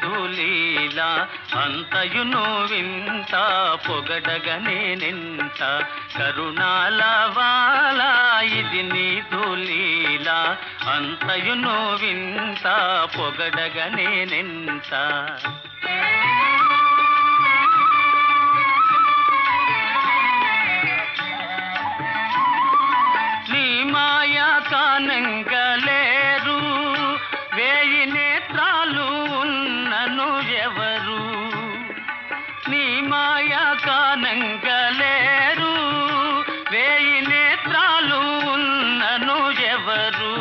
నీదులీల అంతయును వింత పొగడగనే నింత కరుణాల వాల ఇది నీదులీల అంతయును వింత పొగడగనే నింత మాయా కానంగలేరు వేయి నేత్రాలు ఉన్నను ఎవరు?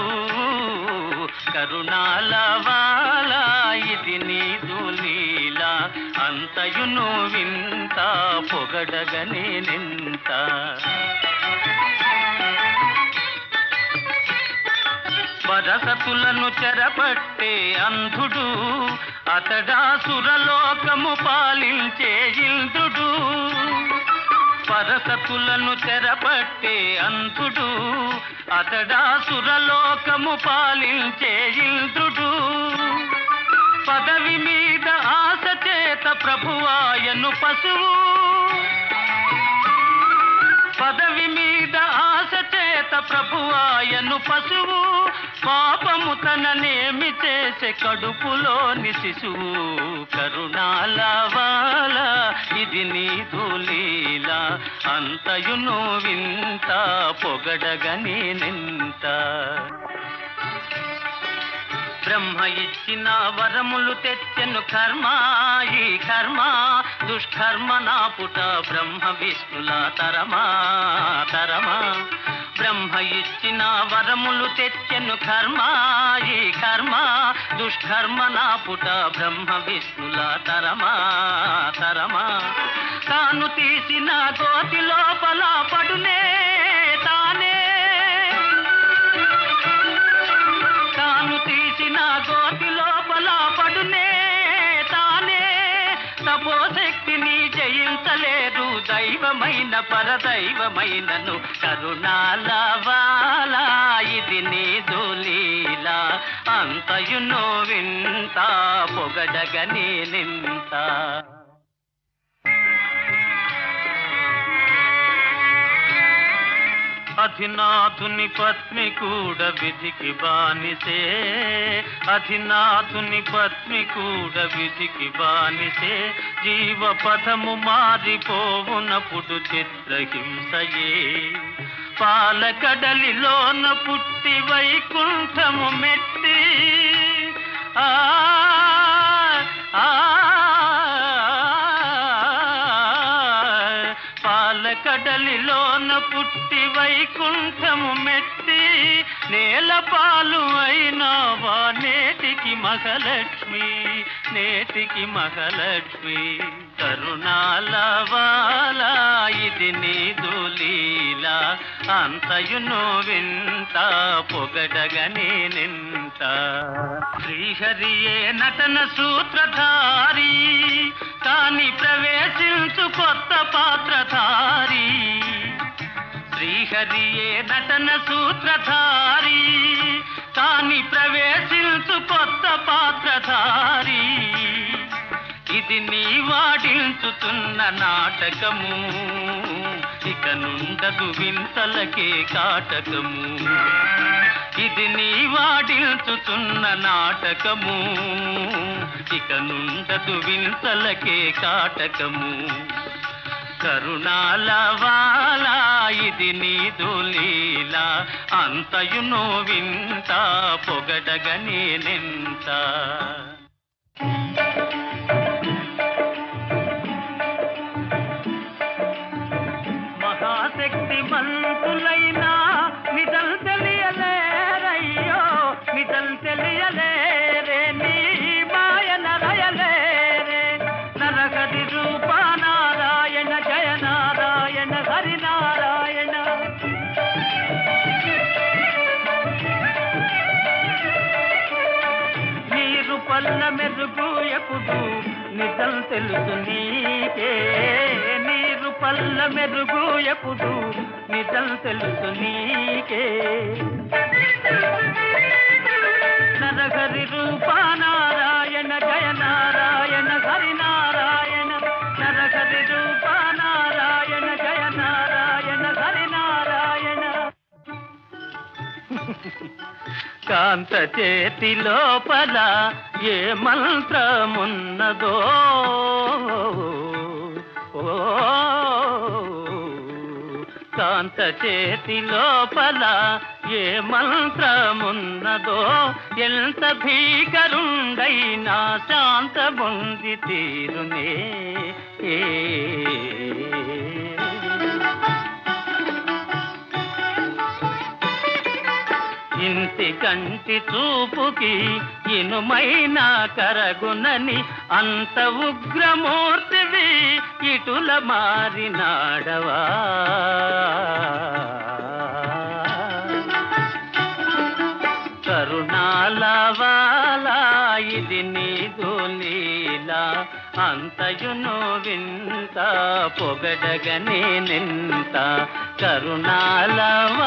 కరుణాల వాల ఇది నీదు లీల. అంతయును వింత పొగడగనే నింత వరసతులను చెరపట్టే అంధుడు అతడా సురలోకము పాలించే ఇంద్రుడు పరసతులను చెరపట్టే అంతుడు అతడా సురలోకము పాలించే ఇంద్రుడు. పదవి మీద ఆశ చేత ప్రభువాయను పశువు. పదవి మీద ఆశ చేత ప్రభువాయను పశువు. పాపము తననేమి చేసే కడుపులోని శిశువు కరుణాలవాల ఇది నీదు లీల అంతయును వింత పొగడగని నింత బ్రహ్మ ఇచ్చిన వరములు తెచ్చెను కర్మ ఈ కర్మ దుష్కర్మ నాపుట బ్రహ్మ విష్ణుల తరమా తరమా. బ్రహ్మ ఇచ్చిన వరములు తెచ్చెను కర్మ ఈ కర్మ దుష్కర్మ నా పుట బ్రహ్మ విష్ణుల తరమా తరమా. తాను తీసిన గోతి లోపల పడునే దైవమైన పరదైవమైనను కరుణాల ఇది నీదు లీల అంతయును వింత పొగడగని నింత. అధినాథుని పత్ని కూడా విధికి బానిసే అధినాథుని పత్ని కూడా విధికి బానిసే జీవ పథము మారిపోవునప్పుడు చిత్రహింసయే పాలకడలిలోన పుట్టి వైకుంఠము మెట్టి ఆ ఆ పాలకడలిలోన పుట్టి వైకుంఠము మెట్టి నేల పాలు అయినావా నేటికి మగలక్ష్మి నేటికి మగలక్ష్మి కరుణాలవాల ఇది నీదు లీల అంతయును వింత పొగడగని నింత. శ్రీహరియే నటన సూత్రధారి కాని ప్రవేశించు కొత్త పాత్రధారి. శ్రీహరియే నటన సూత్రధారి కాని ప్రవేశించు కొత్త పాత్రధారి. ఇది నీ వాడించుతున్న నాటకము ఇక నుండదు వింతలకే కాటకము. ఇది నీ వాడించుతున్న నాటకము ఇక నుండదు వింతలకే కాటకము. కరుణాల వాలా ఇది నీదు లీల అంతయును వింత పొగడగని నింత మహాశక్తి మంతులైనా వల్ల మెరుగు ఎప్పుడు నిజం తెలుసు నీకే? నీరు పల్ల మెరుగు ఎప్పుడు నిజం తెలుసు నీకే? నరహరి రూప నారాయణ జయ నారాయణ హరి నారాయణ. నరహరి రూప నారాయణ జయ నారాయణ హరి నారాయణ. కాంత చేతి లోపల ఏ మంత్రమున్నదో? కాంత చేతి లోపల ఏ మంత్రమున్నదో? ఎంత భీకరుండైనా శాంత బొంది తీరునే. ఏ కంటి చూపుకి ఇనుమైన కరగునని అంత ఉగ్రమూర్తివి ఇటుల మారినాడవా? కరుణాలవాలా ఇది నీదు లీలా అంతయును వింత పొగడగనే నింత కరుణాలవాలా